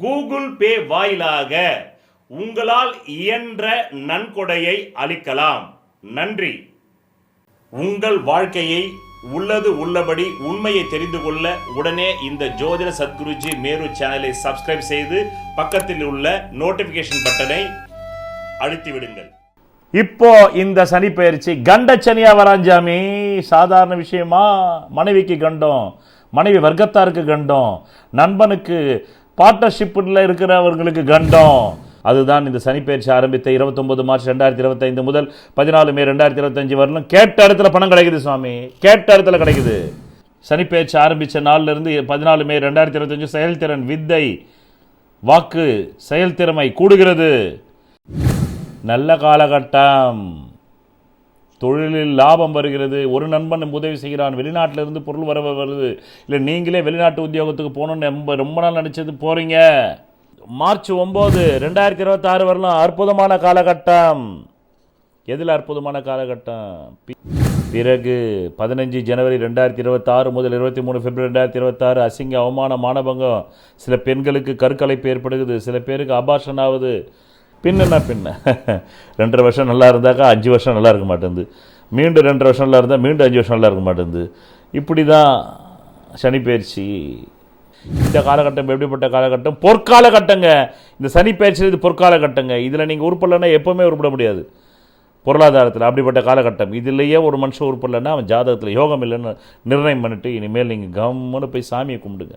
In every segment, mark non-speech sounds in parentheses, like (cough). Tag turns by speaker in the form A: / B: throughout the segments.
A: Google Pay வாயிலாக உங்களால் இயன்ற நன்கொடையை அளிக்கலாம். நன்றி. உங்கள் வாழ்க்கையை உள்ளது உள்ளபடி உண்மையை தெரிந்து கொள்ள உடனே இந்த ஜோதிட சத்குருஜி மேரு சேனலை சப்ஸ்கிரைப் செய்து பக்கத்தில் உள்ள நோட்டிபிகேஷன் பட்டனை அழுத்தி விடுங்கள்
B: இப்போ இந்த சனி பயிற்சி கண்ட சனியா வராஞ்சாமி சாதாரண விஷயமா? மனைவிக்கு கண்டம். மனைவி வர்க்கத்தாருக்கு கண்டம். நண்பனுக்கு பார்ட்னர்ஷிப்பில் இருக்கிறவர்களுக்கு கண்டம். அதுதான் இந்த சனி ஆரம்பித்த 29 மார்ச் ரெண்டாயிரத்தி இருபத்தைந்து முதல் பதினாலு மே ரெண்டாயிரத்தி இருபத்தஞ்சு வரலும் கேட்ட இடத்துல பணம் கிடைக்குது சுவாமி. கேட்ட இடத்துல கிடைக்குது. சனிப்பெயர்ச்சி ஆரம்பித்த நாள்ல இருந்து பதினாலு மே ரெண்டாயிரத்தி இருபத்தஞ்சு செயல்திறன் வித்தை வாக்கு செயல்திறமை கூடுகிறது. நல்ல காலகட்டம். தொழிலில் லாபம் வருகிறது ஒரு நண்பன் உதவி செய்கிறான் வெளிநாட்டிலிருந்து பொருள் வர வருது இல்லை நீங்களே வெளிநாட்டு உத்தியோகத்துக்கு போகணும்னு ரொம்ப ரொம்ப நாள் நினச்சது போகிறீங்க மார்ச் ஒம்பது ரெண்டாயிரத்தி இருபத்தாறு வரலாம். அற்புதமான காலகட்டம். எதில் அற்புதமான காலகட்டம்? பிறகு பதினஞ்சு ஜனவரி ரெண்டாயிரத்தி இருபத்தாறு முதல் இருபத்தி மூணு பிப்ரவரி ரெண்டாயிரத்தி இருபத்தாறு அசிங்க அவமான மானபங்கம். சில பெண்களுக்கு கருக்கலைப்பு ஏற்படுகிறது சில பேருக்கு அபாஷன் ஆகுது. பின்ன பின்ன. (laughs) ரெண்டரை வருஷம் நல்லா இருந்தாக்கா அஞ்சு வருஷம் நல்லா இருக்க மாட்டேங்குது. மீண்டும் ரெண்டரை வருஷம் நல்லா இருந்தால் மீண்டும் அஞ்சு வருஷம் நல்லா இருக்க மாட்டேங்குது. இப்படி தான் சனி பயிற்சி. இந்த காலகட்டம் எப்படிப்பட்ட காலகட்டம்? பொற்காலகட்டங்க. இந்த சனி பயிற்சி இது பொற்காலகட்டங்க. இதில் நீங்கள் உருப்படலைன்னா எப்போவுமே உருப்பட முடியாது. பொருளாதாரத்தில் அப்படிப்பட்ட காலகட்டம். இதுலேயே ஒரு மனுஷன் உருப்படலைன்னா அவன் ஜாதகத்தில் யோகம் இல்லைன்னு நிர்ணயம் பண்ணிட்டு இனிமேல் நீங்கள் கம்முன்னு போய் சாமியை கும்பிடுங்க.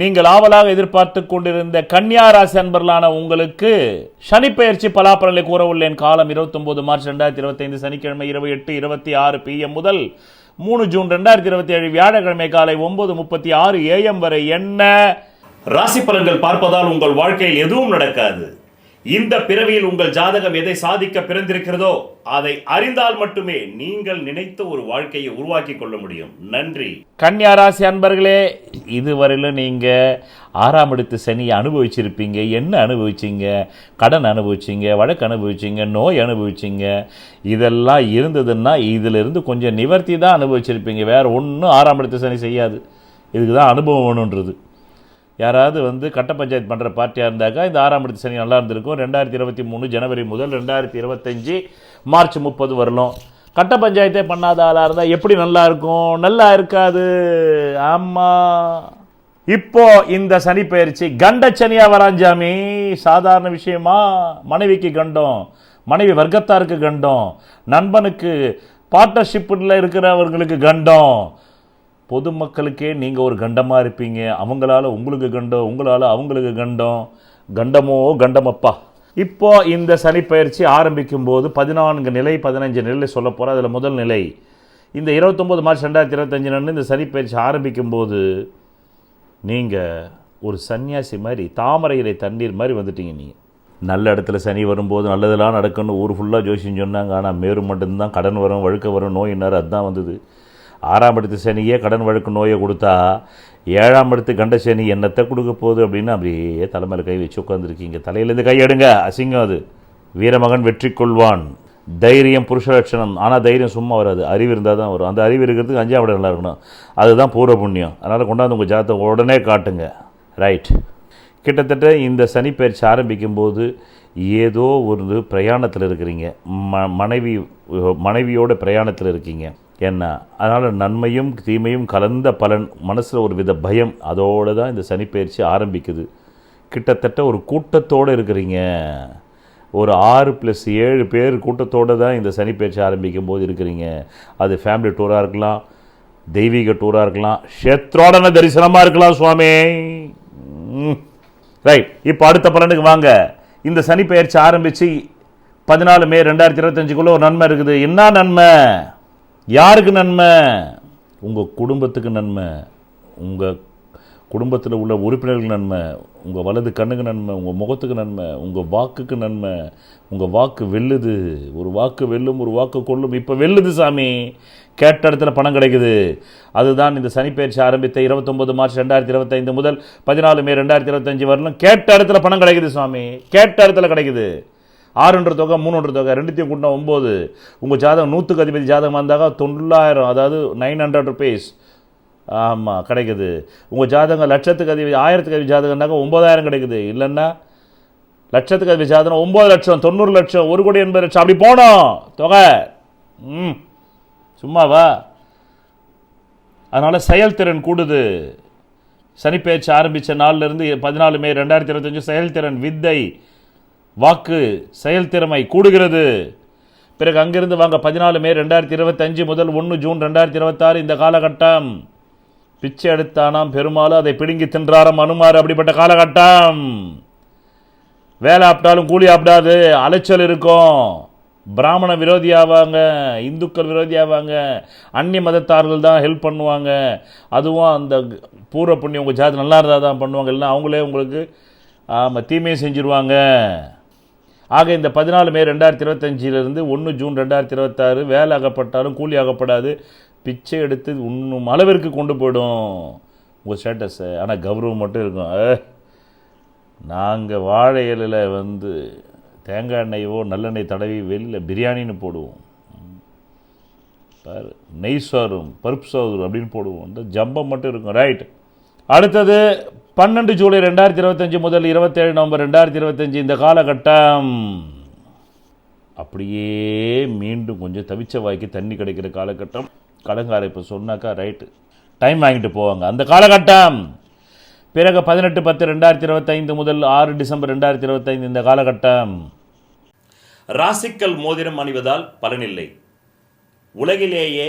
B: நீங்கள் ஆவலாக எதிர்பார்த்து கொண்டிருந்த கன்னியா ராசி அன்பர்களான உங்களுக்கு சனிப்பெயர்ச்சி பலாப்பலனை கூறவுள்ளேன். காலம் 29 மார்ச் ரெண்டாயிரத்தி இருபத்தைந்து சனிக்கிழமை இரவு எட்டு இருபத்தி ஆறு பிஎம் முதல் மூணு ஜூன் ரெண்டாயிரத்தி இருபத்தி ஏழு வியாழக்கிழமை காலை ஒன்பது முப்பத்தி ஆறு ஏஎம் வரை என்ன?
A: ராசி பலன்கள் பார்ப்பதால் உங்கள் வாழ்க்கையில் எதுவும் நடக்காது. இந்த பிறவியில் உங்கள் ஜாதகம் எதை சாதிக்க பிறந்திருக்கிறதோ அதை அறிந்தால் மட்டுமே நீங்கள் நினைத்த ஒரு வாழ்க்கையை உருவாக்கி கொள்ள முடியும். நன்றி.
B: கன்னியா ராசி அன்பர்களே இதுவரையிலும் நீங்கள் ஆறாம் இடத்து சனியை அனுபவிச்சிருப்பீங்க. என்ன அனுபவிச்சீங்க? கடன் அனுபவிச்சீங்க வழக்கு அனுபவிச்சீங்க நோய் அனுபவிச்சீங்க. இதெல்லாம் இருந்ததுன்னா இதிலிருந்து கொஞ்சம் நிவர்த்தி தான் அனுபவிச்சிருப்பீங்க. வேற ஒன்றும் ஆறாம் இடத்து சனி செய்யாது. இதுக்கு தான் அனுபவம் வேணுன்றது. யாராவது வந்து கட்ட பஞ்சாயத்து பண்ணுற பார்ட்டியாக இருந்தாக்கா இந்த ஆறாம் இடத்து சனி நல்லா இருந்திருக்கும். ரெண்டாயிரத்தி இருபத்தி மூணு ஜனவரி முதல் ரெண்டாயிரத்தி இருபத்தஞ்சி மார்ச் முப்பது வரலும். கட்ட பஞ்சாயத்தே பண்ணாத ஆளாக இருந்தால் எப்படி நல்லா இருக்கும்? நல்லா இருக்காது. ஆமாம் இப்போ இந்த சனி பயிற்சி கண்ட சனியாக வராஞ்சாமி சாதாரண விஷயமா? மனைவிக்கு கண்டம் மனைவி வர்க்கத்தாருக்கு கண்டம் நண்பனுக்கு பார்ட்னர்ஷிப்பில் இருக்கிறவர்களுக்கு கண்டம். பொதுமக்களுக்கே நீங்கள் ஒரு கண்டமாக இருப்பீங்க. அவங்களால உங்களுக்கு கண்டம் உங்களால் அவங்களுக்கு கண்டம். கண்டமோ கண்டமப்பா. இப்போ இந்த சனிப்பயிற்சி ஆரம்பிக்கும் போது பதினான்கு நிலை பதினஞ்சு நிலை சொல்ல போகிறோம் அதில் முதல் நிலை இந்த 29 மார்ச் ரெண்டாயிரத்தி இருபத்தஞ்சு நன்று இந்த சனிப்பயிற்சி ஆரம்பிக்கும் போது நீங்கள் ஒரு சன்னியாசி மாதிரி தாமரை இலை தண்ணீர் மாதிரி வந்துட்டீங்க நீங்கள் நல்ல இடத்துல சனி வரும்போது நல்லதெல்லாம் நடக்கும்னு ஊர் ஃபுல்லாக ஜோசியம் சொன்னாங்க. ஆனால் மேரு மட்டும்தான் கடன் வரும் வழுக்க வரும் நோயினார் அதுதான் வந்தது. ஆறாம் இடத்து சனியே கடன் வழக்கு நோயை கொடுத்தா ஏழாம் இடத்து கண்ட சனி என்னத்தை கொடுக்க போகுது அப்படின்னு அப்படியே தலைமையில் கை வச்சு உட்காந்துருக்கீங்க தலையிலேருந்து கை எடுங்க. அசிங்கம் அது. வீரமகன் வெற்றி கொள்வான். தைரியம் புருஷ லட்சணம். ஆனால் தைரியம் சும்மா வராது. அறிவு இருந்தால் தான் வரும். அந்த அறிவு இருக்கிறதுக்கு அஞ்சாம் இடம் நல்லா இருக்கணும். அதுதான் பூர்வ புண்ணியம். அதனால் கொண்டாந்து உங்கள் ஜாத்தை உடனே காட்டுங்க. ரைட் கிட்டத்தட்ட இந்த சனி பயிற்சி ஏதோ ஒரு பிரயாணத்தில் இருக்கிறீங்க. ம மனைவி மனைவியோட பிரயாணத்தில் இருக்கீங்க. என்ன? அதனால் நன்மையும் தீமையும் கலந்த பலன் மனசில் ஒரு வித பயம் அதோடு தான் இந்த சனிப்பயிற்சி ஆரம்பிக்குது. கிட்டத்தட்ட ஒரு கூட்டத்தோடு இருக்கிறீங்க. ஒரு ஆறு ப்ளஸ் ஏழு பேர் கூட்டத்தோடு தான் இந்த சனி ஆரம்பிக்கும் போது இருக்கிறீங்க. அது ஃபேமிலி டூராக இருக்கலாம் தெய்வீக டூராக இருக்கலாம் க்ஷேத்ரோடன தரிசனமாக இருக்கலாம் சுவாமி. ரைட் இப்போ அடுத்த பலனுக்கு வாங்க. இந்த சனிப்பெயர்ச்சி ஆரம்பித்து பதினாலு மே ரெண்டாயிரத்தி இருபத்தஞ்சுக்குள்ளே ஒரு நன்மை இருக்குது. என்ன நன்மை? யாருக்கு நன்மை? உங்கள் குடும்பத்துக்கு நன்மை. உங்கள் குடும்பத்தில் உள்ள உறுப்பினர்களுக்கு நன்மை. உங்கள் வலது கண்ணுக்கு நன்மை. உங்கள் முகத்துக்கு நன்மை. உங்கள் வாக்குக்கு நன்மை. உங்கள் வாக்கு வெல்லுது. ஒரு வாக்கு வெல்லும் ஒரு வாக்கு கொள்ளும். இப்போ வெல்லுது சாமி. கேட்ட இடத்துல பணம் கிடைக்குது. அதுதான் இந்த சனிப்பெயர்ச்சி ஆரம்பித்த இருபத்தொம்பது மார்ச் ரெண்டாயிரத்தி இருபத்தைந்து முதல் பதினாலு மே ரெண்டாயிரத்தி இருபத்தஞ்சு வரலும் கேட்ட இடத்துல பணம் கிடைக்குது சுவாமி கேட்ட இடத்துல கிடைக்குது. ஆறுன்ற தொகை மூணுன்ற தொகை ரெண்டுத்தையும் கூட்டினா ஒம்பது உங்கள் ஜாதகம் நூற்றுக்கு அதிபதி ஜாதகமாக இருந்தாக்கா தொள்ளாயிரம் அதாவது நைன் ஹண்ட்ரட் ருபீஸ் ஆமாம் கிடைக்குது. உங்கள் ஜாதகம் லட்சத்துக்கு அதிபதி ஆயிரத்துக்கு அதிபதி ஜாதகம்னாக்கா ஒம்பதாயிரம் கிடைக்குது. இல்லைன்னா லட்சத்துக்கு அதிபதி ஜாதகம் ஒம்பது லட்சம் தொண்ணூறு லட்சம் ஒரு கோடி எண்பது லட்சம் அப்படி போனோம். தொகை. ம். சும்மாவா அதனால் செயல்திறன் கூடுது. சனிப்பெயர்ச்சி ஆரம்பித்த நாள்லேருந்து பதினாலு மே ரெண்டாயிரத்தி இருபத்தஞ்சு செயல்திறன் வித்தை வாக்கு செயல்திறமை கூடுகிறது. பிறகு அங்கிருந்து வாங்க பதினாலு மே ரெண்டாயிரத்தி இருபத்தஞ்சு முதல் ஒன்று ஜூன் ரெண்டாயிரத்தி இருபத்தாறு இந்த காலகட்டம். பிச்சை எடுத்தானாம் பெருமாளும் அதை பிடுங்கி தின்றாராம் அனுமார் அப்படிப்பட்ட காலகட்டம். வேலை ஆப்பிட்டாலும் கூலி ஆப்பிடாது அலைச்சல் இருக்கும். பிராமண விரோதி ஆவாங்க இந்துக்கள் விரோதி ஆவாங்க அந்நிய மதத்தார்கள் தான் ஹெல்ப் பண்ணுவாங்க. அதுவும் அந்த பூர்வ புண்ணியம் உங்கள் ஜாதி நல்லா இருந்தால் தான் பண்ணுவாங்க இல்லைன்னா அவங்களே உங்களுக்கு ஆமாம் தீமையை செஞ்சுருவாங்க. ஆக இந்த பதினாலு மே ரெண்டாயிரத்தி இருபத்தஞ்சிலிருந்து ஒன்று ஜூன் ரெண்டாயிரத்தி இருபத்தாறு வேலை ஆகப்பட்டாலும் கூலி ஆகப்படாது பிச்சை எடுத்து உண்ணும் அளவிற்கு கொண்டு போயிடும். உங்கள் ஸ்டேட்டஸை ஆனால் கௌரவம் மட்டும் இருக்கும். நாங்கள் வாழை இலையில் வந்து தேங்காய் எண்ணெயோ நல்லெண்ணெய் தடவி வெளியில் பிரியாணின்னு போடுவோம். பாரு நெய் சோறும் பருப்பு சோறு அப்படின்னு போடுவோம். இந்த ஜம்பம் மட்டும் இருக்கும். ரைட் அடுத்தது பன்னெண்டு ஜூலை ரெண்டாயிரத்தி இருபத்தஞ்சி முதல் இருபத்தேழு நவம்பர் ரெண்டாயிரத்தி இருபத்தஞ்சி இந்த காலகட்டம். அப்படியே மீண்டும் கொஞ்சம் தவிச்ச வாய்க்கு தண்ணி கிடைக்கிற காலகட்டம். கடங்காரை இப்போ சொன்னாக்கா ரைட்டு டைம் வாங்கிட்டு போவாங்க. அந்த காலகட்டம். பிறகு பதினெட்டு பத்து ரெண்டாயிரத்தி இருபத்தைந்து முதல் ஆறு டிசம்பர் ரெண்டாயிரத்தி இருபத்தைந்து இந்த காலகட்டம்.
A: ராசிக்கல் மோதிரம் அணிவதால் பலனில்லை. உலகிலேயே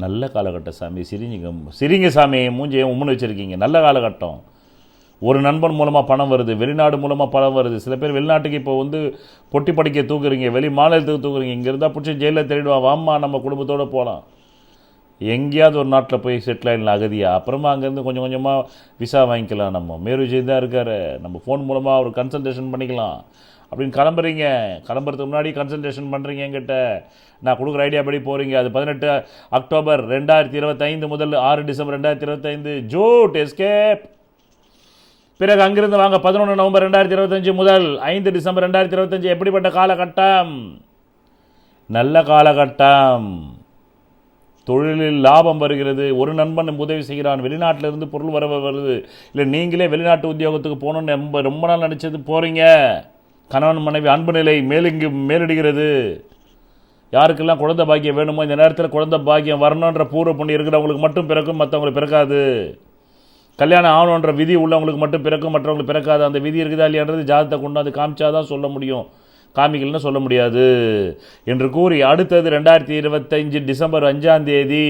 B: நல்ல காலகட்டம் சாமி சிரிஞ்சிங்க சிரிங்க சாமி மூஞ்சியை உம்முன்னு வச்சுருக்கீங்க. நல்ல காலகட்டம். ஒரு நண்பன் மூலமாக பணம் வருது வெளிநாடு மூலமாக பணம் வருது. சில பேர் வெளிநாட்டுக்கு இப்போ வந்து பொட்டி படிக்க தூக்குறீங்க வெளி மாநிலத்துக்கு தூக்குறீங்க. இங்கே இருந்தால் பிடிச்சி ஜெயிலில் தேடிடுவான். வாம்மா நம்ம குடும்பத்தோடு போகலாம் எங்கேயாவது ஒரு நாட்டில் போய் செட்டில் ஆகிடலாம் அகதியா. அப்புறமா அங்கேருந்து கொஞ்சம் கொஞ்சமாக விசா வாங்கிக்கலாம் நம்ம. மேரு விஜய் தான் இருக்கார். நம்ம ஃபோன் மூலமாக ஒரு கன்சல்டேஷன் பண்ணிக்கலாம். அப்படின்னு கிளம்புறீங்க. கிளம்புறதுக்கு முன்னாடி கன்சல்டேஷன் பண்ணுறீங்க என்கிட்ட. நான் கொடுக்குற ஐடியா படி போகிறீங்க அது பதினெட்டு அக்டோபர் ரெண்டாயிரத்தி இருபத்தைந்து முதல் ஆறு டிசம்பர் ரெண்டாயிரத்தி இருபத்தைந்து. ஜூட் எஸ்கேப். பிறகு அங்கிருந்து வாங்க பதினொன்று நவம்பர் ரெண்டாயிரத்தி இருபத்தஞ்சு முதல் ஐந்து டிசம்பர் ரெண்டாயிரத்தி இருபத்தஞ்சு எப்படிப்பட்ட காலகட்டம்? நல்ல காலகட்டம். தொழிலில் லாபம் வருகிறது. ஒரு நண்பன் உதவி செய்கிறான். வெளிநாட்டிலிருந்து பொருள் வர வருது. இல்லை நீங்களே வெளிநாட்டு உத்தியோகத்துக்கு போகணுன்னு ரொம்ப ரொம்ப நாள் நினச்சது போகிறீங்க கணவன் மனைவி அன்பு நிலை மேலுங்கு மேலிடுகிறது. யாருக்கெல்லாம் குழந்தை பாக்கியம் வேணுமோ இந்த நேரத்தில் குழந்தை பாக்கியம் வரணுன்ற பூர்வ புண்ணி இருக்கிறவங்களுக்கு மட்டும் பிறக்கும் மற்றவங்களுக்கு பிறக்காது. கல்யாணம் ஆகணுன்ற விதி உள்ளவங்களுக்கு மட்டும் பிறக்கும் மற்றவங்களுக்கு பிறக்காது. அந்த விதி இருக்குதா இல்லையான்றது ஜாதத்தை கொண்டாந்து காமிச்சாதான் சொல்ல முடியும். காமிக்கலன்னு சொல்ல முடியாது. என்று கூறி அடுத்தது ரெண்டாயிரத்தி இருபத்தஞ்சு டிசம்பர் அஞ்சாம் தேதி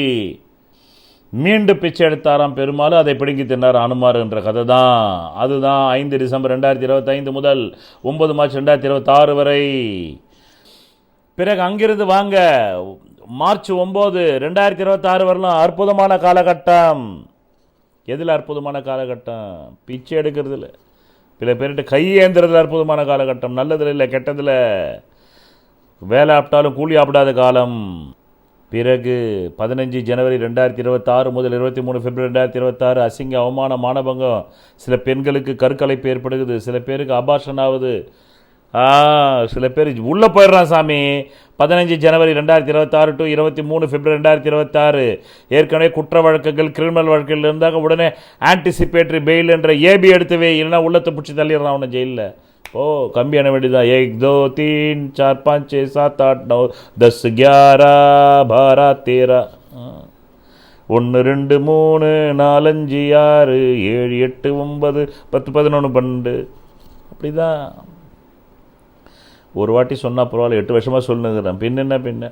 B: மீண்டும் பிச்சை எடுத்தாராம் பெருமாள் அதை பிடுங்கி தின்னார் அனுமார் என்ற கதை தான் அதுதான் ஐந்து டிசம்பர் ரெண்டாயிரத்தி இருபத்தைந்து முதல் ஒன்பது மார்ச் ரெண்டாயிரத்தி இருபத்தாறு வரை. பிறகு அங்கிருந்து வாங்க மார்ச் ஒம்பது ரெண்டாயிரத்தி இருபத்தாறு வரலாம். அற்புதமான காலகட்டம். எதில் அற்புதமான காலகட்டம்? பிச்சை எடுக்கிறதுல சில பேர்கிட்ட கை அற்புதமான காலகட்டம். நல்லதில் இல்லை கெட்டதில். வேலை ஆப்பிட்டாலும் கூலி ஆப்பிடாத காலம். பிறகு பதினஞ்சு ஜனவரி ரெண்டாயிரத்தி இருபத்தாறு முதல் இருபத்தி மூணு பிப்ரவரி ரெண்டாயிரத்தி இருபத்தாறு அசிங்க அவமான மானபங்கம். சில பெண்களுக்கு கருக்கலைப்பு ஏற்படுகிறது. சில பேருக்கு அபாஷன் ஆகுது சில பேர் உள்ளே போயிடுறான் சாமி. பதினஞ்சு ஜனவரி ரெண்டாயிரத்தி இருபத்தாறு டு இருபத்தி மூணு பிப்ரவரி ரெண்டாயிரத்தி இருபத்தாறு. ஏற்கனவே குற்ற வழக்குகள் கிரிமினல் வழக்குகள் இருந்தாங்க. உடனே ஆன்டிசிபேட்டரி பெயில் என்ற ஏபி எடுத்து இல்லைன்னா உள்ளத்தை பிடிச்சி தள்ளிடுறான் அவனை ஜெயிலில். ஓ கம்பி அணை வேண்டியதான் ஏக் தோ தீன் சார் பாஞ்ச் छः सात आठ नौ दस ग्यारह बारह तेरह ஒன்று ரெண்டு மூணு நாலஞ்சு ஆறு ஏழு எட்டு ஒன்பது பத்து பதினொன்று பன்னெண்டு அப்படிதான் ஒரு வாட்டி சொன்னால் பரவாயில்ல எட்டு வருஷமாக சொல்லுங்கிறேன் பின்ன என்ன பின்ன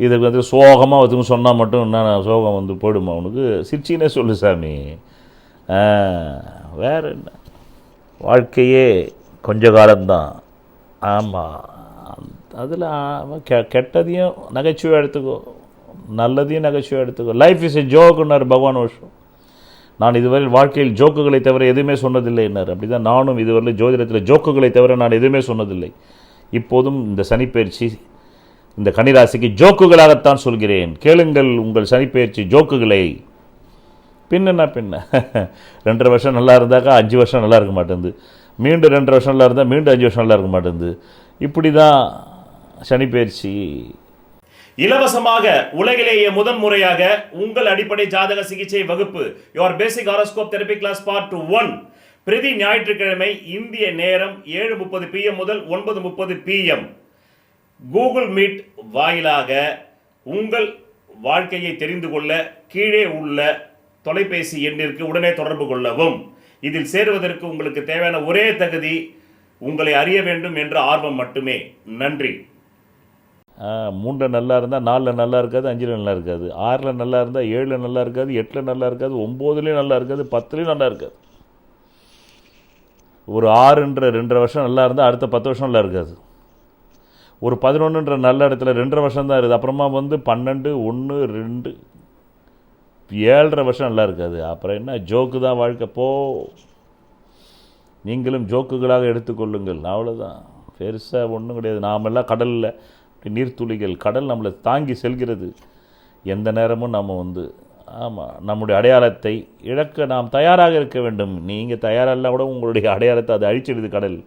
B: இதுக்கு வந்து சோகமாக ஒருத்தவங்க சொன்னால் மட்டும் என்ன சோகம் வந்து போயிடுமா உனக்கு சிரிச்சினே சொல்லு சாமி ஆ, வேற என்ன வாழ்க்கையே கொஞ்ச காலம்தான். ஆமாம் அதில் கெ கெட்டதையும் நகைச்சுவை எடுத்துக்கோ. நல்லதையும் நகைச்சுவை எடுத்துக்கோ. லைஃப் இஸ் எ ஜோக்குன்னார் பகவான் வருஷம் நான் இதுவரை வாழ்க்கையில் ஜோக்குகளை தவிர எதுவுமே சொன்னதில்லை என்னார். அப்படி தான் நானும் இதுவரை ஜோதிடத்தில் ஜோக்குகளை தவிர நான் எதுவுமே சொன்னதில்லை. இப்போதும் இந்த சனிப்பெயர்ச்சி இந்த கன்னிராசிக்கு ஜோக்குகளாகத்தான் சொல்கிறேன். கேளுங்கள் உங்கள் சனிப்பெயர்ச்சி ஜோக்குகளை. பின்னன்னா பின்ன. (laughs) ரெண்டரை வருஷம் நல்லா இருந்தாக்கா அஞ்சு வருஷம் நல்லா இருக்க மாட்டேங்குது. மீண்டும் ரெண்டரை வருஷம் நல்லா இருந்தால் மீண்டும் அஞ்சு வருஷம் நல்லா இருக்க மாட்டேங்குது. இப்படி தான் சனிப்பெயர்ச்சி
A: இலவசமாக உலகிலேயே முதன் முறையாக உங்கள் அடிப்படை ஜாதக சிகிச்சை வகுப்பு your basic horoscope therapy class part one பிரதி ஞாயிற்றுக்கிழமை இந்திய நேரம் ஏழு முப்பது பிஎம் முதல் ஒன்பது முப்பது பிஎம் கூகுள் மீட் வாயிலாக உங்கள் வாழ்க்கையை தெரிந்து கொள்ள கீழே உள்ள தொலைபேசி எண்ணிற்கு உடனே தொடர்பு கொள்ளவும். இதில் சேருவதற்கு உங்களுக்கு தேவையான ஒரே தகுதி உங்களை அறிய வேண்டும் என்ற ஆர்வம் மட்டுமே. நன்றி.
B: மூணில் நல்லா இருந்தால் நாலில் நல்லா இருக்காது அஞ்சில் நல்லா இருக்காது. ஆறில் நல்லா இருந்தால் ஏழில் நல்லா இருக்காது எட்டில் நல்லா இருக்காது ஒம்போதுலேயும் நல்லா இருக்காது பத்துலேயும் நல்லா இருக்காது. ஒரு ஆறுன்ற ரெண்டரை வருஷம் நல்லா இருந்தால் அடுத்த பத்து வருஷம் நல்லா இருக்காது. ஒரு பதினொன்றுன்ற நல்ல இடத்துல ரெண்டரை வருஷம் தான் இருக்குது. அப்புறமா வந்து பன்னெண்டு ஒன்று ரெண்டு ஏழரை வருஷம் நல்லா இருக்காது. அப்புறம் என்ன? ஜோக்கு தான் வாழ்க்கை. போ. நீங்களும் ஜோக்குகளாக எடுத்துக்கொள்ளுங்கள். அவ்வளோதான் பெருசாக ஒன்றும் கிடையாது. நாமெல்லாம் கடலில் நீர்த்துளிகள் கடல் நம்மளை தாங்கி செல்கிறது. எந்த நேரமும் நம்ம வந்து ஆமாம் நம்முடைய அடையாளத்தை இழக்க நாம் தயாராக இருக்க வேண்டும். நீங்கள் தயாராக இல்லை கூட உங்களுடைய அடையாளத்தை அது அழிச்சிடுது கடல்.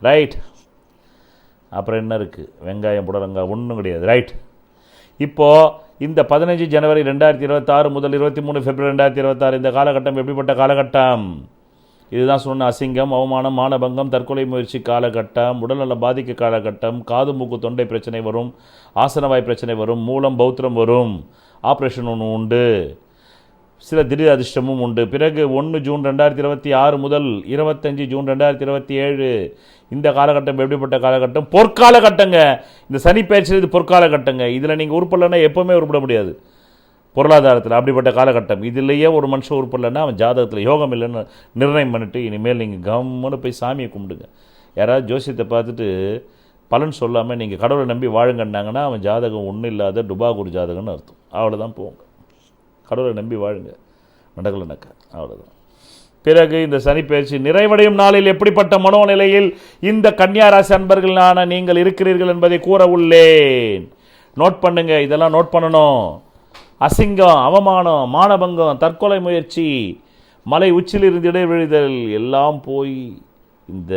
B: ரைட் அப்புறம் என்ன இருக்குது வெங்காயம் புடலங்காய் ஒன்றும் கிடையாது. ரைட் இப்போது இந்த பதினஞ்சு ஜனவரி ரெண்டாயிரத்தி இருபத்தாறு முதல் இருபத்தி மூணு பிப்ரவரி ரெண்டாயிரத்தி இருபத்தாறு இந்த காலகட்டம் எப்படிப்பட்ட காலகட்டம்? இதுதான் சொன்ன அசிங்கம் அவமானம் மானபங்கம் தற்கொலை முயற்சி காலகட்டம் உடல்நல பாதிக்க காலகட்டம் காது மூக்கு தொண்டை பிரச்சனை வரும் ஆசனவாய் பிரச்சனை வரும் மூலம் பௌத்திரம் வரும். ஆப்ரேஷன் ஒன்று உண்டு. சில திடீர் அதிர்ஷ்டமும் உண்டு. பிறகு ஒன்று ஜூன் ரெண்டாயிரத்தி இருபத்தி ஆறு முதல் இருபத்தஞ்சு ஜூன் ரெண்டாயிரத்தி இருபத்தி ஏழு இந்த காலகட்டம் எப்படிப்பட்ட காலகட்டம்? பொற்காலகட்டங்க. இந்த சனி பயிற்சியில் இது பொற்காலகட்டங்க. இதில் நீங்கள் உருப்படலைன்னா எப்போவுமே உருப்பட முடியாது. பொருளாதாரத்தில் அப்படிப்பட்ட காலகட்டம். இதுலேயே ஒரு மனுஷன் உருப்படலைன்னா அவன் ஜாதகத்தில் யோகம் இல்லைன்னு நிர்ணயம் பண்ணிட்டு இனிமேல் நீங்கள் கம்முன்னு போய் சாமியை கும்பிடுங்க. யாராவது ஜோசியத்தை பார்த்துட்டு பலன் சொல்லாமல் நீங்கள் கடவுளை நம்பி வாழுங்கன்னாங்கன்னா அவன் ஜாதகம் ஒன்றும் இல்லாத டுபாகூர் ஜாதகம்னு அர்த்தம். அவ்வளோதான் போங்க. கடவுளை நம்பி வாழுங்க. நடக்கலைனாக்கா அவ்வளோதான் பிறகு இந்த சனிப்பெயர்ச்சி நிறைவடையும் நாளில் எப்படிப்பட்ட மனோநிலையில் இந்த கன்னியாராசி அன்பர்களான நீங்கள் இருக்கிறீர்கள் என்பதை கூற உள்ளேன். நோட் பண்ணுங்க இதெல்லாம் நோட் பண்ணணும். அசிங்கம் அவமானம் மானபங்கம் தற்கொலை முயற்சி மலை உச்சிலிருந்து இடைவெளிதல் எல்லாம் போய் இந்த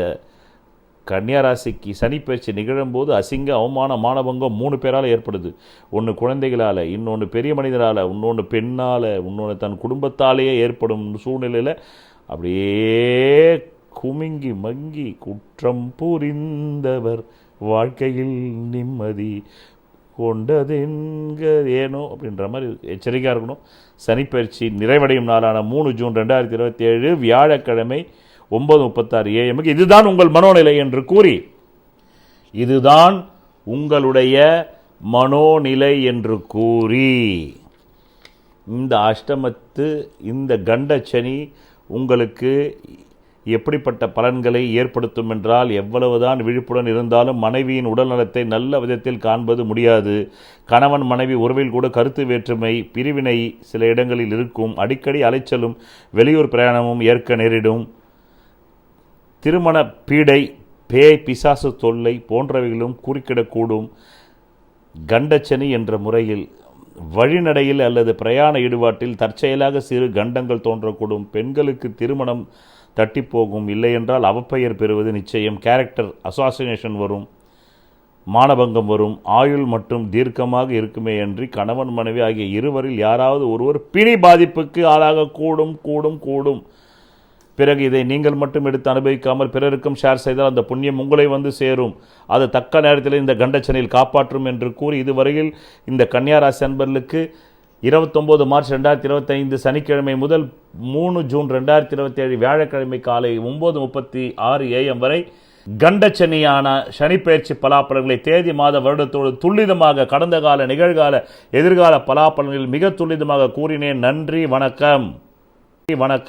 B: கன்னியாராசிக்கு சனிப்பயிற்சி நிகழும்போது அசிங்க அவமான மானபங்கம் மூணு பேரால் ஏற்படுது. ஒன்று குழந்தைகளால் இன்னொன்று பெரிய மனிதரால் இன்னொன்று பெண்ணால் இன்னொன்று தன் குடும்பத்தாலேயே ஏற்படும் சூழ்நிலையில் அப்படியே குமிங்கி மங்கி குற்றம் புரிந்தவர் வாழ்க்கையில் நிம்மதி கொண்டதென்க ஏனோ அப்படின்ற மாதிரி எச்சரிக்கையாக இருக்கணும். சனிப்பயிற்சி நிறைவடையும் நாளான மூணு ஜூன் ரெண்டாயிரத்தி இருபத்தி ஏழு வியாழக்கிழமை ஒன்பது முப்பத்தாறு ஏஎம்க்கு இதுதான் உங்கள் மனோநிலை என்று கூறி இதுதான் உங்களுடைய மனோநிலை என்று கூறி. இந்த அஷ்டமத்து இந்த கண்டச்சனி உங்களுக்கு எப்படிப்பட்ட பலன்களை ஏற்படுத்தும் என்றால் எவ்வளவுதான் விழிப்புடன் இருந்தாலும் மனைவியின் உடல்நலத்தை நல்ல விதத்தில் காண்பது முடியாது. கணவன் மனைவி உறவில் கூட கருத்து வேற்றுமை பிரிவினை சில இடங்களில் இருக்கும். அடிக்கடி அலைச்சலும் வெளியூர் பிரயாணமும் ஏற்க நேரிடும். திருமண பீடை பேய் பிசாசு தொல்லை போன்றவைகளும் குறுக்கிடக்கூடும். கண்டச்சனி என்ற முறையில் வழிநடையில் அல்லது பிரயாண ஈடுபாட்டில் தற்செயலாக சிறு கண்டங்கள் தோன்றக்கூடும். பெண்களுக்கு திருமணம் தட்டிப்போகும். இல்லையென்றால் அவப்பெயர் பெறுவது நிச்சயம். கேரக்டர் அசாசினேஷன் வரும். மானபங்கம் வரும். ஆயுள் மற்றும் தீர்க்கமாக இருக்குமே அன்றி கணவன் மனைவி ஆகிய இருவரில் யாராவது ஒருவர் பிணி பாதிப்புக்கு ஆளாக கூடும் கூடும் கூடும். பிறகு இதை நீங்கள் மட்டும் எடுத்து அனுபவிக்காமல் பிறருக்கும் ஷேர் செய்தால் அந்த புண்ணியம் உங்களை வந்து சேரும். அது தக்க நேரத்தில் இந்த கண்டச்சனையில் காப்பாற்றும் என்று கூறி இதுவரையில் இந்த கன்னியாராசி அன்பர்களுக்கு இருபத்தொம்போது மார்ச் ரெண்டாயிரத்தி இருபத்தைந்து சனிக்கிழமை முதல் மூணு ஜூன் ரெண்டாயிரத்தி இருபத்தேழு வியாழக்கிழமை காலை ஒம்பது முப்பத்தி ஆறு ஏஎம் வரை கண்டச்சனியான சனிப்பெயர்ச்சி பலாப்பலன்களை தேதி மாத வருடத்தோடு துல்லிதமாக கடந்த கால நிகழ்கால எதிர்கால பலாப்பலன்களில் மிக துல்லிதமாக கூறினேன். நன்றி வணக்கம். வணக்கம்.